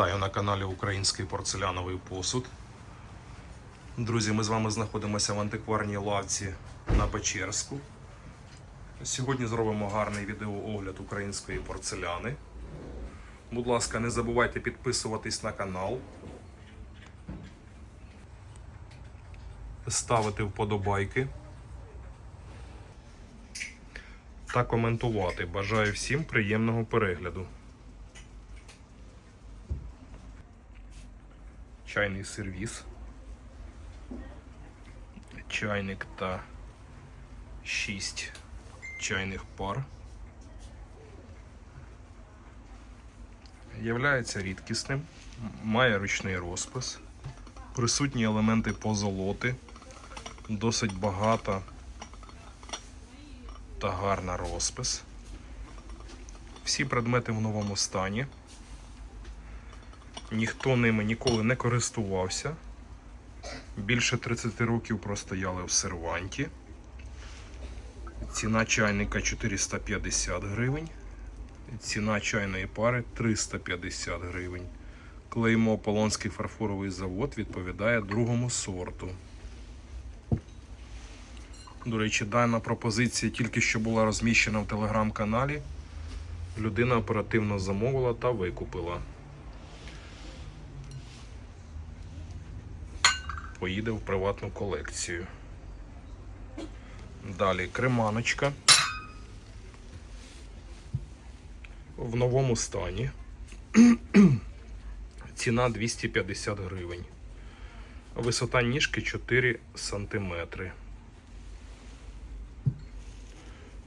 Вітаю на каналі Український порцеляновий посуд. Друзі, ми з вами знаходимося в антикварній лавці на Печерську. Сьогодні зробимо гарний відеоогляд української порцеляни. Будь ласка, не забувайте підписуватись на канал, ставити вподобайки та коментувати. Бажаю всім приємного перегляду. Чайний сервіс, чайник та 6 чайних пар. Являється рідкісним, має ручний розпис, присутні елементи позолоти, досить багата та гарна розпис. Всі предмети в новому стані. Ніхто ними ніколи не користувався. Більше 30 років простояли в серванті. Ціна чайника 450 гривень. Ціна чайної пари 350 гривень. Клеймо Полонський фарфоровий завод відповідає другому сорту. До речі, дана пропозиція тільки що була розміщена в телеграм-каналі. Людина оперативно замовила та викупила. Поїде в приватну колекцію. Далі креманочка. В новому стані. Ціна 250 гривень. Висота ніжки 4 см.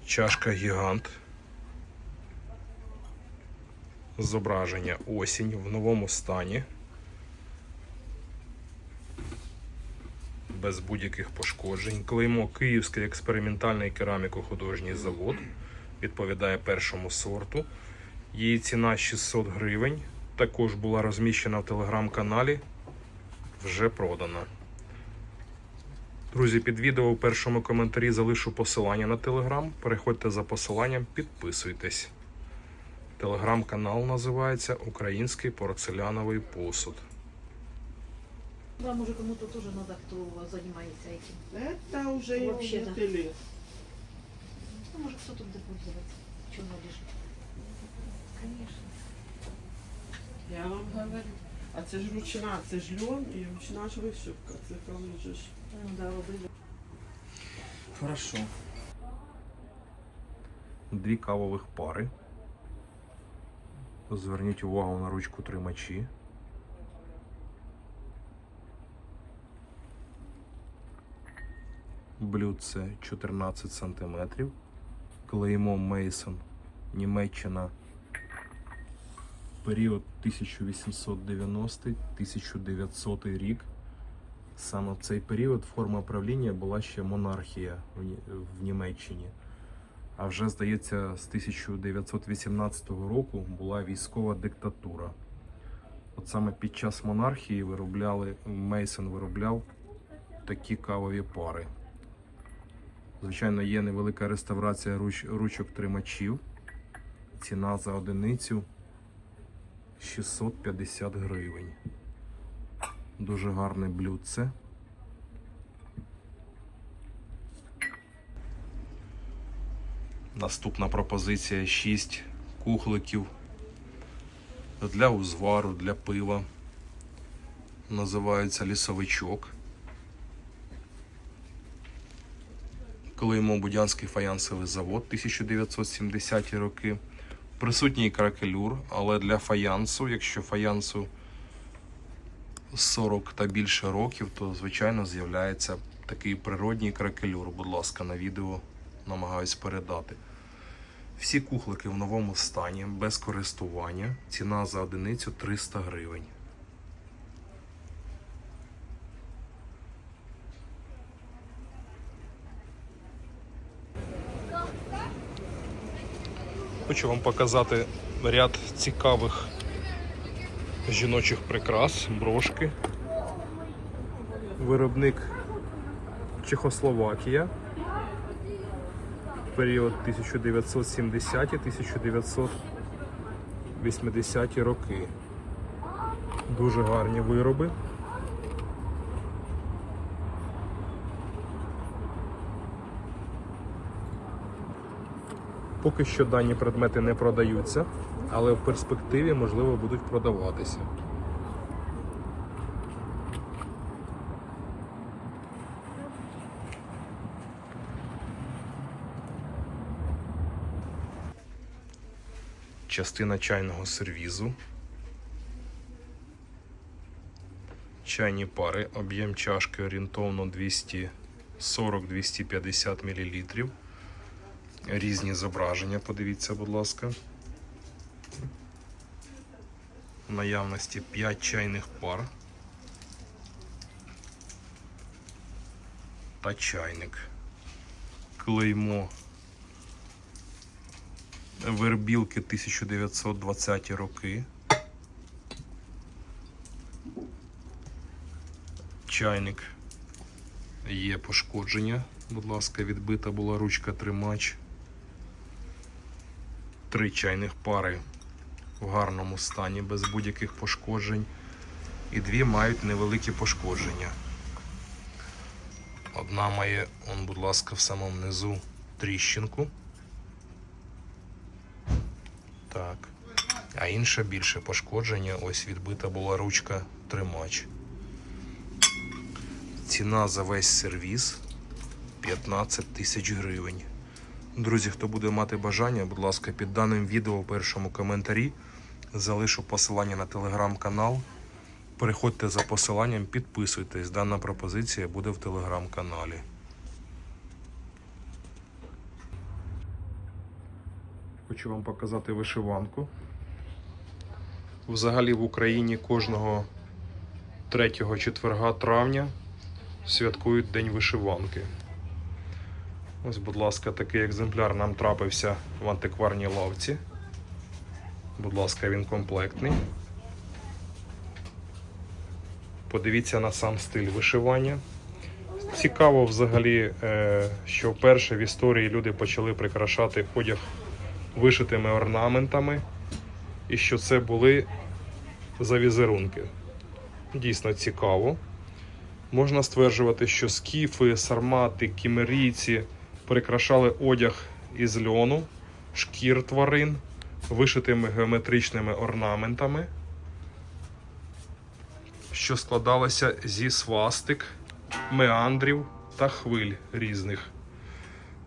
Чашка гігант. Зображення осінь в новому стані. Без будь-яких пошкоджень. Клеймо Київський експериментальний кераміко-художній завод. Відповідає першому сорту. Її ціна 600 гривень. Також була розміщена в телеграм-каналі. Вже продана. Друзі, під відео у першому коментарі залишу посилання на телеграм. Переходьте за посиланням, підписуйтесь. Телеграм-канал називається Український порцеляновий посуд. Да, может кому-то тоже надо, кто занимается этим. Это уже я Вообще-то. бутылек. Ну, может кто-то будет пользоваться. Что оно лежит? Конечно. Я вам говорю. А це ж ручна, це ж льон і ручна ж вишивка. Це коли же ж. Ну да, робили. Хорошо. Дві кавових пари. Зверніть увагу на ручку тримачі. Блюдце 14 см. Клеймо Мейсон, Німеччина. Період 1890-1900 рік. Саме в цей період форма правління була ще монархія в Німеччині. А вже, здається, з 1918 року була військова диктатура. От саме під час монархії виробляли, Мейсон виробляв такі кавові пари. Звичайно, є невелика реставрація руч, ручок тримачів. Ціна за одиницю 650 гривень. Дуже гарне блюдце. Наступна пропозиція 6 кухликів для узвару, для пива. Називається лісовичок. Клеймо Будянський фаянсовий завод 1970 роки. Присутній кракелюр, але для фаянсу, якщо фаянсу 40 та більше років, то звичайно з'являється такий природній кракелюр. Будь ласка, на відео намагаюсь передати. Всі кухлики в новому стані, без користування. Ціна за одиницю 300 гривень. Хочу вам показати ряд цікавих жіночих прикрас, брошки. Виробник Чехословакія. Період 1970-1980 роки. Дуже гарні вироби. Поки що дані предмети не продаються, але в перспективі, можливо, будуть продаватися. Частина чайного сервізу. Чайні пари, об'єм чашки орієнтовно 240-250 мл. Різні зображення, подивіться, будь ласка. В наявності 5 чайних пар. Та чайник. Клеймо вербілки 1920 роки. Чайник є пошкодження. Будь ласка, відбита була ручка тримач. Три чайних пари в гарному стані, без будь-яких пошкоджень. І дві мають невеликі пошкодження. Одна має, он, будь ласка, в самому низу тріщинку. Так. А інша більше пошкодження. Ось відбита була ручка тримач. Ціна за весь сервіс 15 тисяч гривень. Друзі, хто буде мати бажання, будь ласка, під даним відео в першому коментарі залишу посилання на телеграм-канал. Переходьте за посиланням, підписуйтесь. Дана пропозиція буде в телеграм-каналі. Хочу вам показати вишиванку. Взагалі в Україні кожного 3 четверга травня святкують День вишиванки. Ось, будь ласка, такий екземпляр нам трапився в антикварній лавці. Будь ласка, він комплектний. Подивіться на сам стиль вишивання. Цікаво взагалі, е, що вперше в історії люди почали прикрашати одяг вишитими орнаментами, і що це були за візерунки. Дійсно цікаво. Можна стверджувати, що скіфи, сармати, кімерійці прикрашали одяг із льону, шкір тварин, вишитими геометричними орнаментами, що складалося зі свастик, меандрів та хвиль різних.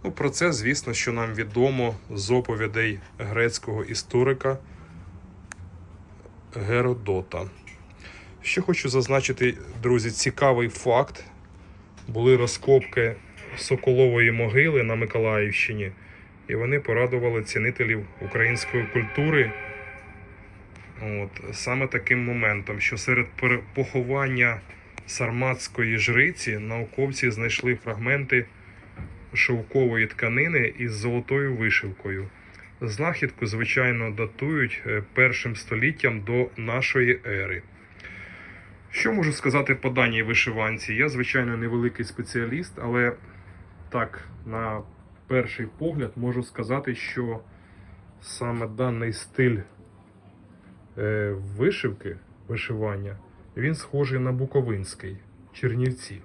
Ну, про це, звісно, що нам відомо з оповідей грецького історика Геродота. Ще хочу зазначити, друзі, цікавий факт. Були розкопки Соколової могили на Миколаївщині, і вони порадували цінителів української культури. От, саме таким моментом, що серед поховання сарматської жриці науковці знайшли фрагменти шовкової тканини із золотою вишивкою. Знахідку, звичайно, датують е, першим століттям до нашої ери. Що можу сказати по даній вишиванці? Я, звичайно, невеликий спеціаліст, але так, на перший погляд можу сказати, що саме даний стиль е, вишивки, вишивання, він схожий на Буковинський, Чернівці.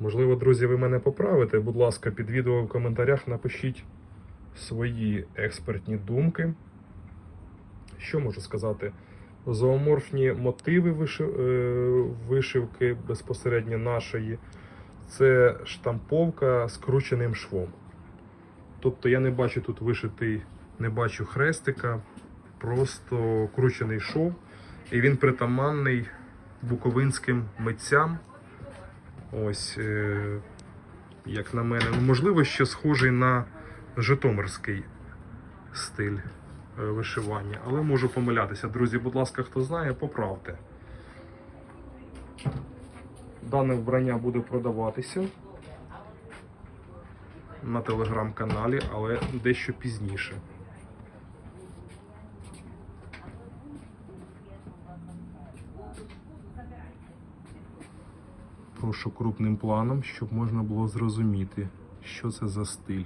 Можливо, друзі, ви мене поправите. Будь ласка, під відео в коментарях напишіть свої експертні думки. Що можу сказати? Зооморфні мотиви е, вишивки безпосередньо нашої. Це штамповка скрученим швом. Тобто я не бачу тут вишитий, не бачу хрестика, просто кручений шов. І він притаманний буковинським митцям. Ось, е, як на мене, ну, можливо, ще схожий на житомирський стиль е, вишивання, але можу помилятися. Друзі, будь ласка, хто знає, поправте. Дане вбрання буде продаватися на телеграм-каналі, але дещо пізніше. Прошу крупним планом, щоб можна було зрозуміти, що це за стиль.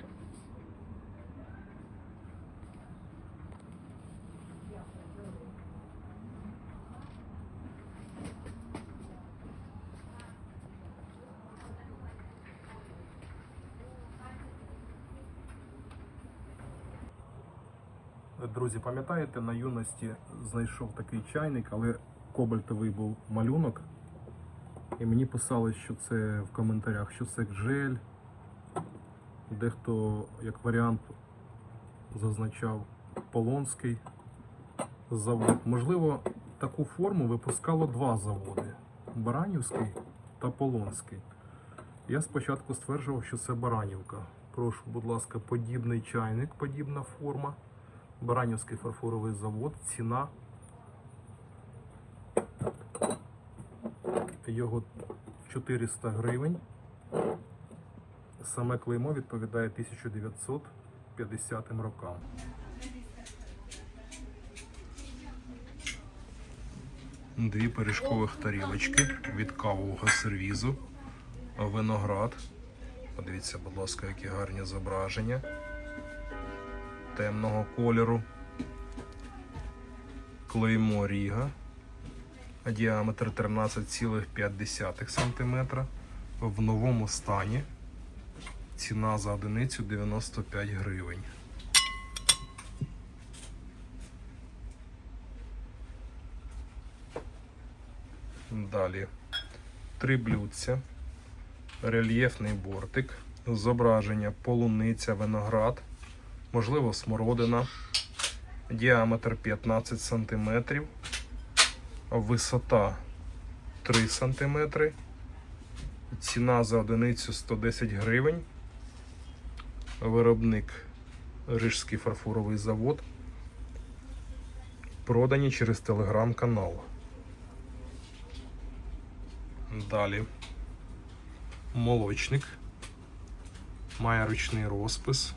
Друзі, пам'ятаєте, на юності знайшов такий чайник, але кобальтовий був малюнок. І мені писали, що це в коментарях, що це джель. Дехто як варіант зазначав Полонський завод. Можливо, таку форму випускало два заводи: Баранівський та Полонський. Я спочатку стверджував, що це Баранівка. Прошу, будь ласка, подібний чайник, подібна форма. Баранівський фарфоровий завод. Ціна його 400 гривень. Саме клеймо відповідає 1950 рокам. Дві пиріжкових тарілочки від кавового сервізу. Виноград. Подивіться, будь ласка, які гарні зображення темного кольору. Клеймо Ріга. Діаметр 13,5 см. В новому стані. Ціна за одиницю 95 гривень. Далі. Три блюдця. Рельєфний бортик. Зображення полуниця, виноград, можливо, смородина. Діаметр 15 см. Висота 3 см. Ціна за одиницю 110 гривень. Виробник Рижський фарфоровий завод. Продані через телеграм-канал. Далі. Молочник. Має ручний розпис.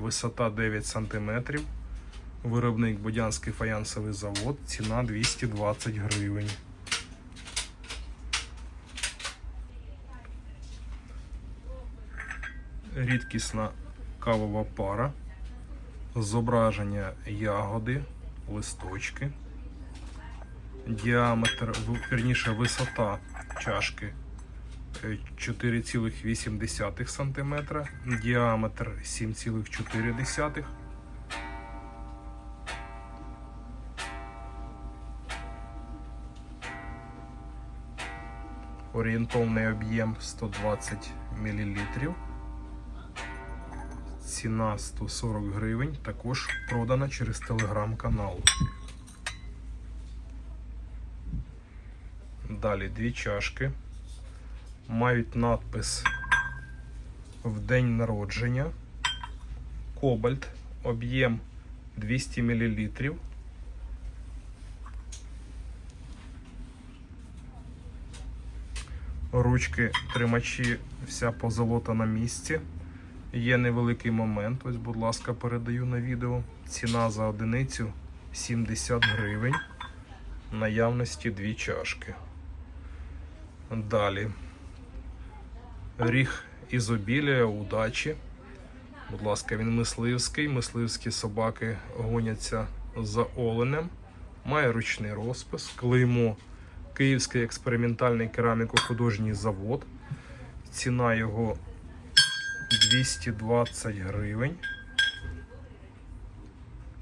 Висота 9 см. Виробник Будянський фаянсовий завод. Ціна 220 гривень. Рідкісна кавова пара. Зображення ягоди, листочки. Діаметр, вірніше, висота чашки 4,8 см, діаметр 7,4 Орієнтовний об'єм 120 мл. Ціна 140 гривень. Також продана через телеграм-канал. Далі дві чашки. Мають надпис в день народження. Кобальт. Об'єм 200 мл. Ручки тримачі, вся позолота на місці. Є невеликий момент. Ось, будь ласка, передаю на відео. Ціна за одиницю 70 гривень. Наявності дві чашки. Далі. Ріг ізобілія, удачі. Будь ласка, він мисливський. Мисливські собаки гоняться за оленем. Має ручний розпис. Клеймо Київський експериментальний кераміко-художній завод. Ціна його 220 гривень.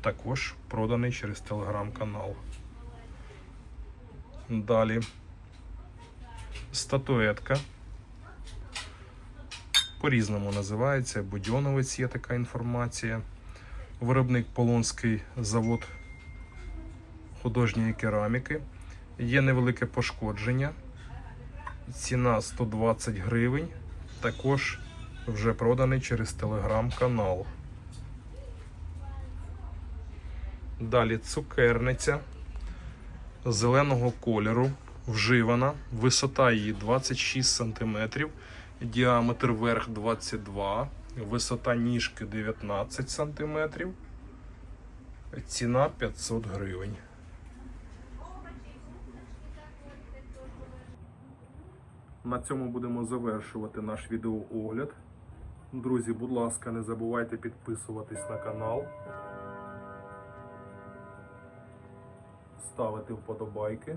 Також проданий через телеграм-канал. Далі статуетка. По-різному називається. Будьоновець є така інформація. Виробник Полонський завод художньої кераміки. Є невелике пошкодження. Ціна 120 гривень. Також вже проданий через телеграм-канал. Далі цукерниця зеленого кольору, вживана. Висота її 26 см, діаметр верх 22, висота ніжки 19 см. Ціна 500 гривень. На цьому будемо завершувати наш відеоогляд. Друзі, будь ласка, не забувайте підписуватись на канал, ставити вподобайки